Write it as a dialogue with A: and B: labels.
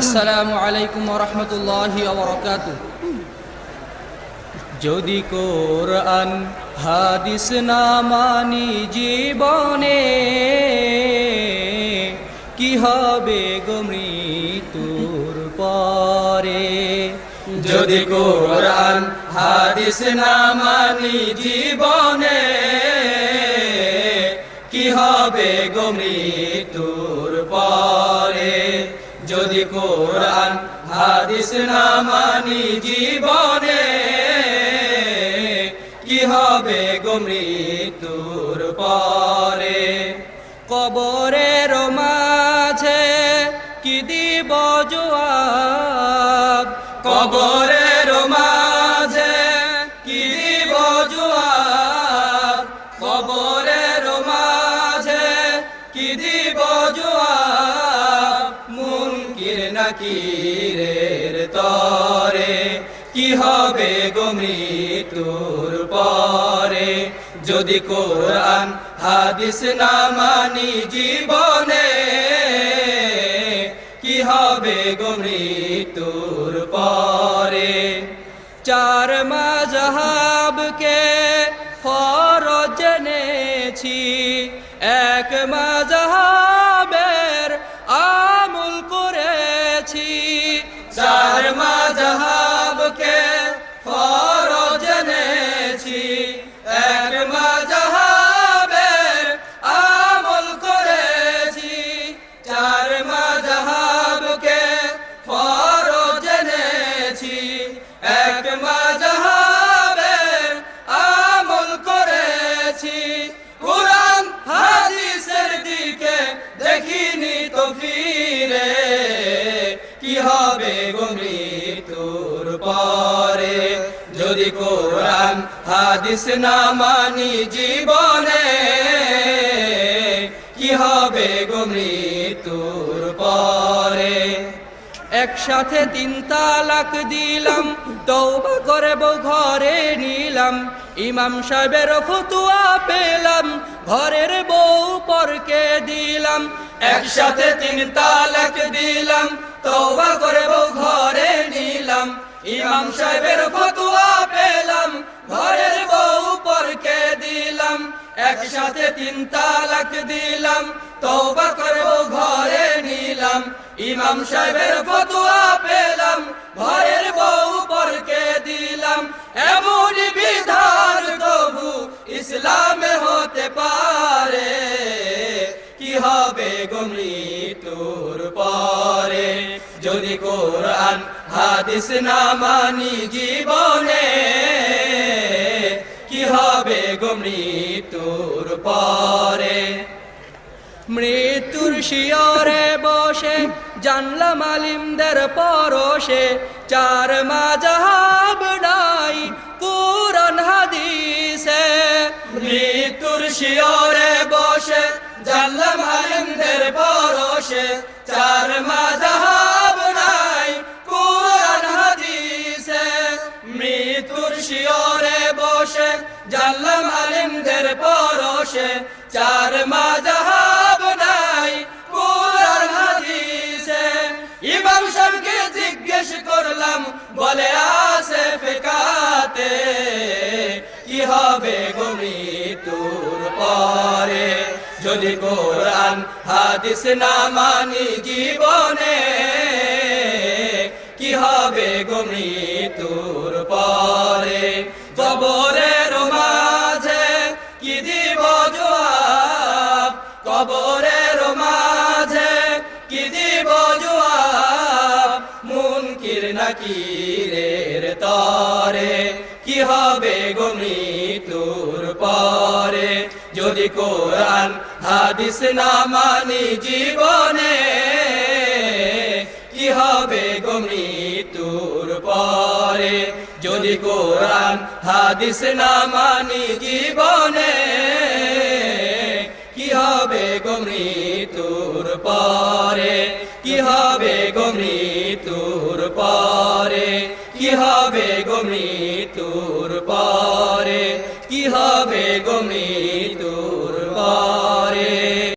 A: আসসালামু আলাইকুম রহমতুল্লাহ যদি কোরআন, হাদিস না মানি জীবনে, কি হবে গো তোর পরে? যদি কোরআন, হাদিস না মানি জীবনে, কি হবে গো মৃত্যুর পরে যদি কোরআন, হাদিস না মানি জীবনে, কি হবে গো মৃত্যুর পরে? কবরের মাঝে কি দিব জোয়াব কবরের নাকিরের তরে, কি হবে গো মৃত্যুর পরে? যদি কোরআন হাদিস না মানি জীবনে, কি হবে গো মৃত্যুর পরে? চার মাঝহাবকে ফরজ জেনেছি এক মাঝহাবের কি হবে গো মৃত্যুর পরে? যদি কোরআন, হাদিস না মানি জীবনে, কি হবে গো মৃত্যুর পরে? একসাথে তিন তালাক দিলাম তৌবা করে বউ ঘরে নিলাম। ইমাম সাহেবের ফতুয়া পেলাম, ঘরের বউ পরকে দিলাম। একসাথে তিন তালাক দিলাম তোবা করে বউ ঘরে নিলাম। ইমাম সাহেবের ফতুয়া পেলাম, ঘরের বউ পরকে দিলাম। একসাথে তিন তালাক দিলাম তোবা করে বউ ঘরে নিলাম। ইমাম সাহেবের ফতুয়া পেলাম হবে তোর পরে। যদি কোরআন, হাদিস না মানি জীবনে, কি হবে তোর পরে? মৃত্যুর শিয়রে বসে জানলাম আলিমদের পরশে, চার মাজাহাব নাই কোরআন হাদিসে। মৃত্যুর শিয়রে বসে জানলাম আলিমদের পরশে, চার মাজাহাব নাই কোরআন, হাদিসে। মৃত্যুর শিয়রে বসে, জানলাম আলিমদের পরশে, চার মাজাহাব নাই কোরআন, হাদিসে। ইমাম সাহেবকে জিজ্ঞেস করলাম, বলে আসে ফেকাতে, কি হবে গমি পরে? যদি কোরআন, হাদিস না মানি জীবনে, কি হবে গমি তোর পরে? কবরের মাঝে কি দিব জবাব? কবরের মাঝে কি দিব জবাব? মুনকির নাকিরের তরে, কি হবে গমি তোর পরে? যদি কোরআন, হাদিস না মানি জীবনে, কি হবে গমি তোর পরে? যদি কোরআন, হাদিস না মানি জীবনে, কি হবে গমি তোর পরে? কি হবে গমি তোর পরে? কি হবে গমি তোর পরে? কি হবে গমি তোর পরে